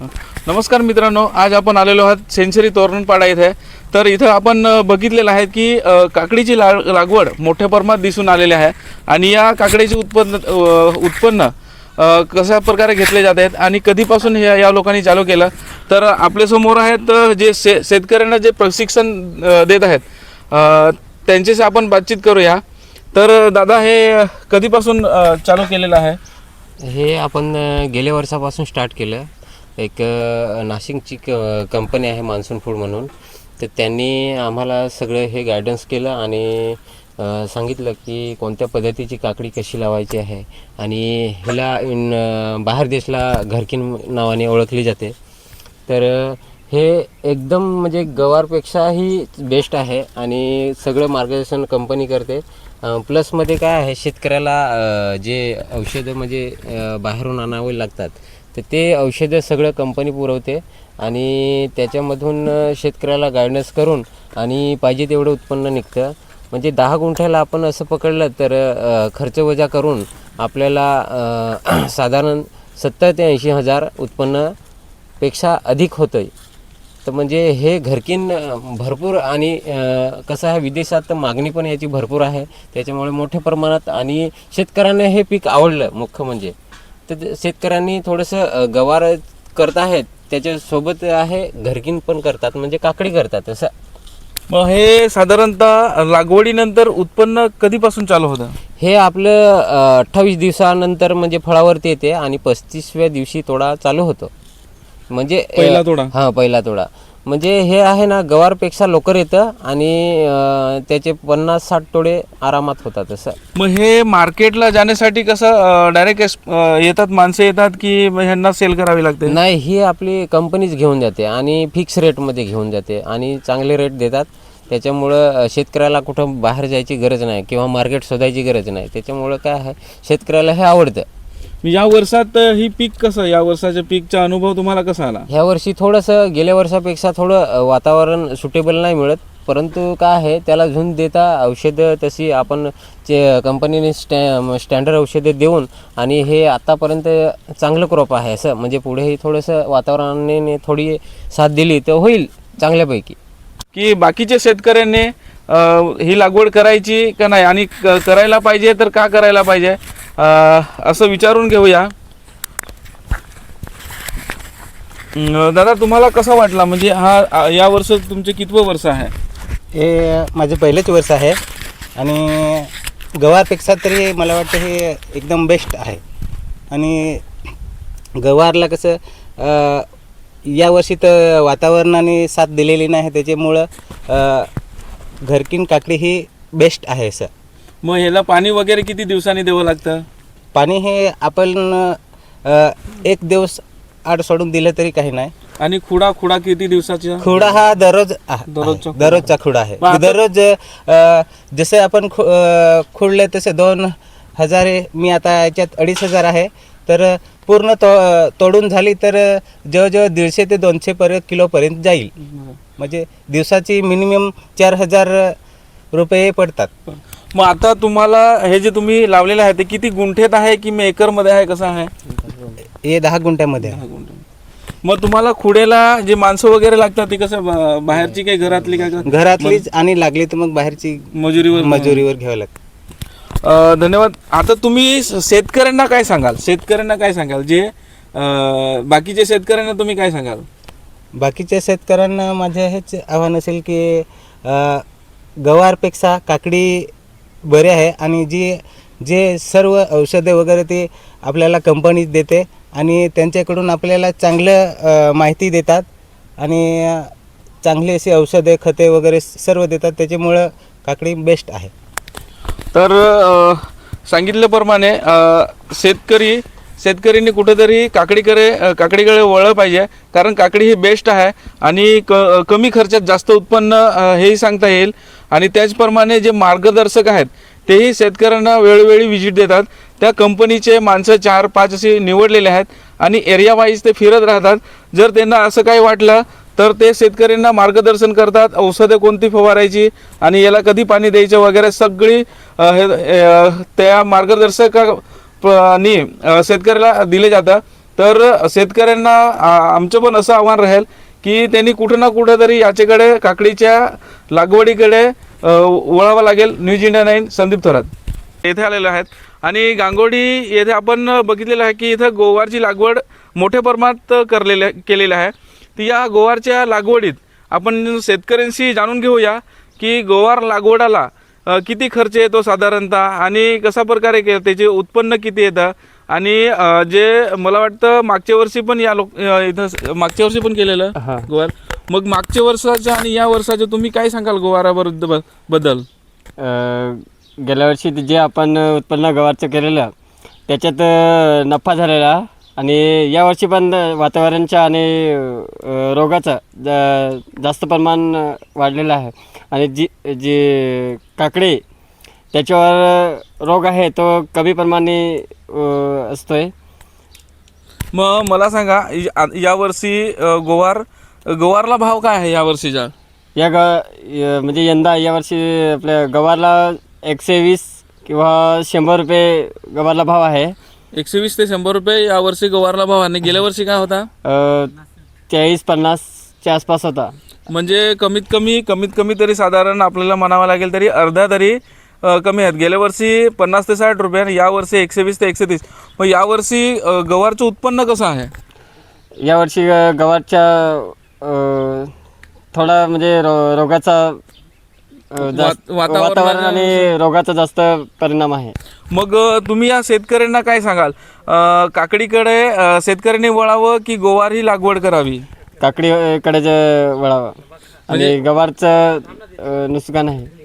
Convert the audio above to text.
नमस्कार मित्रांनो आज आपण आलेलो आहोत सेंचुरी तोरणपाडा इथे. तर इथं आपण बघितलेलं आहे की काकडीची ला लागवड मोठ्या प्रमाणात दिसून आलेली आहे आणि या काकडीचे उत्पन्न उत्पन्न कशा प्रकारे घेतले जात आहेत आणि कधीपासून हे या लोकांनी चालू केलं. तर आपल्यासमोर आहेत जे शे शेतकऱ्यांना जे प्रशिक्षण देत आहेत त्यांच्याशी आपण बातचीत करूया. तर दादा हे कधीपासून चालू केलेलं आहे? हे आपण गेल्या वर्षापासून स्टार्ट केलं. एक नाशिकची क कंपनी आहे मान्सून फूड म्हणून. तर त्यांनी आम्हाला सगळं हे गायडन्स केलं आणि सांगितलं की कोणत्या पद्धतीची काकडी कशी लावायची आहे. आणि ह्याला इन बाहेर देशला घरकीन नावाने ओळखली जाते. तर हे एकदम म्हणजे गवारपेक्षाही बेस्ट आहे आणि सगळं मार्गदर्शन कंपनी करते. प्लसमध्ये काय आहे शेतकऱ्याला जे औषधं म्हणजे बाहेरून आणावे लागतात तर ते औषधं सगळं कंपनी पुरवते आणि त्याच्यामधून शेतकऱ्याला गायडन्स करून आणि पाहिजे तेवढं उत्पन्न निघतं. म्हणजे दहा गुंठ्याला आपण असं पकडलं तर खर्च वजा करून आपल्याला साधारण सत्तर ते ऐंशी हजार उत्पन्नपेक्षा अधिक होतं आहे तर म्हणजे हे घरकीन भरपूर आणि कसं आहे विदेशात तर मागणी पण याची भरपूर आहे. त्याच्यामुळे मोठ्या प्रमाणात आणि शेतकऱ्यांना हे पीक आवडलं मुख्य म्हणजे. तर शेतकऱ्यांनी थोडंसं गवार करत आहेत. त्याच्यासोबत आहे घरकीन पण करतात म्हणजे काकडी करतात असं. मग हे साधारणतः लागवडीनंतर उत्पन्न कधीपासून चालू होतं? हे आपलं अठ्ठावीस दिवसानंतर म्हणजे फळावरती येते आणि पस्तीसव्या दिवशी तोडा चालू होतो. म्हणजे पहिला तोडा? हा पहिला तोडा. म्हणजे हे आहे ना गवारपेक्षा लवकर येतं आणि अ, त्याचे पन्नास साठ तोडे आरामात होतात असं. मग हे मार्केटला जाण्यासाठी कसं डायरेक्ट येतात माणसं येतात की मग ह्यांना सेल करावी लागते? नाही ही आपली कंपनीच घेऊन जाते आणि फिक्स रेटमध्ये घेऊन जाते आणि चांगले रेट देतात. त्याच्यामुळं अ, शेतकऱ्याला कुठं बाहेर जायची गरज नाही किंवा मार्केट शोधायची गरज नाही. त्याच्यामुळं काय आहे शेतकऱ्याला हे आवडतं. म्हणजे या वर्षात ही पीक कसं या वर्षाच्या पीकचा अनुभव तुम्हाला कसा आला? ह्या वर्षी थोडंसं गेल्या वर्षापेक्षा थोडं वातावरण सुटेबल नाही मिळत. परंतु काय आहे त्याला झुंज देता औषधं तशी आपण जे कंपनीने स्टॅ स्टँडर्ड औषधे देऊन आणि हे आत्तापर्यंत चांगलं क्रॉप आहे असं. म्हणजे पुढेही थोडंसं वातावरणाने थोडी साथ दिली तर होईल चांगल्यापैकी. की बाकीच्या शेतकऱ्यांनी ही लागवड करायची का नाही? आणि क- करायला पाहिजे तर का करायला पाहिजे? असं विचारून घेऊया. दादा तुम्हाला कसा वाटला? म्हणजे हा या वर्ष तुमचे कितवं वर्ष आहे? हे माझे पहिलेच वर्ष आहे. आणि गवारपेक्षा तरी मला वाटतं हे एकदम बेस्ट आहे. आणि गवारला कसं यावर्षी तर वातावरणाने साथ दिलेली नाही त्याच्यामुळं घरकीन काकडी ही बेस्ट आहे असं मग ह्याला पाणी वगैरे किती दिवसांनी द्यावं लागतं पाणी हे आपण अ, एक दिवस आड सोडून दिलं तरी काही नाही आणि खुडा खुडा किती दिवसाचा खुडा हा दररोज आहे. दररोजचा खुडा. दररोजचा खुडा आहे मग आता- दररोज अ, जसे आपण खु- अ, खुडले तसे दोन हजार. मी आता याच्यात अडीच हजार आहे तर पूर्ण तो तोडून झाली तर जवळजवळ दीडशे ते दोनशे पर्यंत किलोपर्यंत जाईल म्हणजे दिवसाची मिनिमम चार हजार रुपये पडतात. मग आता तुम्हाला हे जे तुम्ही लावलेलं आहे ते किती गुंठेत आहे की मी एकरमध्ये आहे कसं आहे? हे दहा गुंठ्यामध्ये आहे. मग तुम्हाला खुडेला जे माणसं वगैरे लागतात ती कसं बा- बाहेरची काही घरातली काय घरातलीच आणि लागली तर मग बाहेरची मजुरीवर मजुरीवर घ्यावं लागतं. धन्यवाद. आता तुम्ही स- शेतकऱ्यांना काय सांगाल? शेतकऱ्यांना काय सांगाल? जे अं, बाकीचे शेतकऱ्यांना तुम्ही काय सांगाल? बाकीच्या शेतकऱ्यांना माझं हेच आव्हान असेल की अ, गवारपेक्षा काकडी बरे आहे आणि जी जे सर्व औषधे वगैरे ते आपल्याला कंपनीच देते आणि त्यांच्याकडून आपल्याला चांगलं अ, माहिती देतात आणि अ, चांगली अशी औषधे खते वगैरे सर्व देतात. त्याच्यामुळं काकडी बेस्ट आहे. तर सांगितल्याप्रमाणे शेतकरी शेतकऱ्यांनी कुठेतरी काकडीकडे काकडीकडे वळलं पाहिजे. कारण काकडी ही बेस्ट आहे आणि क कमी खर्चात जास्त उत्पन्न हेही सांगता येईल. आणि त्याचप्रमाणे जे मार्गदर्शक आहेत तेही शेतकऱ्यांना वेळोवेळी व्हिजिट देतात. त्या कंपनीचे माणसं चार पाच असे निवडलेले आहेत आणि एरिया वाईज ते फिरत राहतात. जर त्यांना असं काही वाटलं तर ते शेतकऱ्यांना मार्गदर्शन करतात औषधं कोणती फवारायची आणि याला कधी पाणी द्यायचं वगैरे सगळी हे- त्या मार्गदर्शकानी शेतकऱ्याला दिले जातं. तर शेतकऱ्यांना आमचं पण असं आव्हान राहील की त्यांनी कुठं ना कुठं तरी याच्याकडे काकडीच्या लागवडीकडे वळावं लागेल. News India nine Sandeep Thorat. येथे आलेले आहेत. आणि गांगोडी येथे आपण बघितलेलं आहे की इथं गोवारची लागवड मोठ्या प्रमाणात करलेल्या केलेली आहे. ती या गोवारच्या लागवडीत. आपण शेतकऱ्यांशी जाणून घेऊया की गोवार लागवडाला किती खर्च येतो साधारणतः आणि कसा प्रकारे के त्याचे उत्पन्न किती येतं? आणि जे मला वाटतं मागच्या वर्षी पण या लोक इथं मागच्या वर्षी पण केलेलं हा. गोवार. मग मागच्या वर्षाचं आणि या वर्षाचं तुम्ही काय सांगाल गोवाराबद्दल बद्दल? गेल्या वर्षी जे आपण उत्पन्न गवारचं केलेलं त्याच्यात नफा झालेला आणि यावर्षी पण वातावरणाच्या आणि रोगाचं ज- जास्त प्रमाण वाढलेलं आहे. आणि जी जी काकडी त्याच्यावर रोग आहे तो कमी प्रमाणे अ, असतोय. मग मला सांगा या- यावर्षी अ, गोवार गोवारला भाव काय आहे या वर्षीचा? या ग य- म्हणजे यंदा यावर्षी आपल्या गवारला एकशे वीस किंवा शंभर रुपये गवारला भाव आहे. एकशे वीस ते शंभर रुपये या वर्षी गोवारला भाव आणि गेल्या वर्षी काय होता? चाळीस पन्नासच्या आसपास होता. म्हणजे कमीत कमी कमीत कमी तरी साधारण आपल्याला म्हणावं लागेल तरी अर्धा तरी अ, कमी आहेत. गेल्या वर्षी पन्नास ते साठ रुपये आणि यावर्षी एकशे वीस ते एकशे तीस. मग यावर्षी अ, गवारचं उत्पन्न कसं आहे? यावर्षी अ, गवारच्या अ, थोडा म्हणजे रो रोगाचा जास्त- वातावरण- वातावरण आणि रोगाचा जास्त परिणाम आहे. मग अ, तुम्ही या शेतकऱ्यांना काय सांगाल? अ, काकडीकडे अ, शेतकऱ्यांनी वळावं की गोवार ही लागवड करावी? काकडीकडे जे वळावं. आणि गवारचं अ, नुकसान आहे.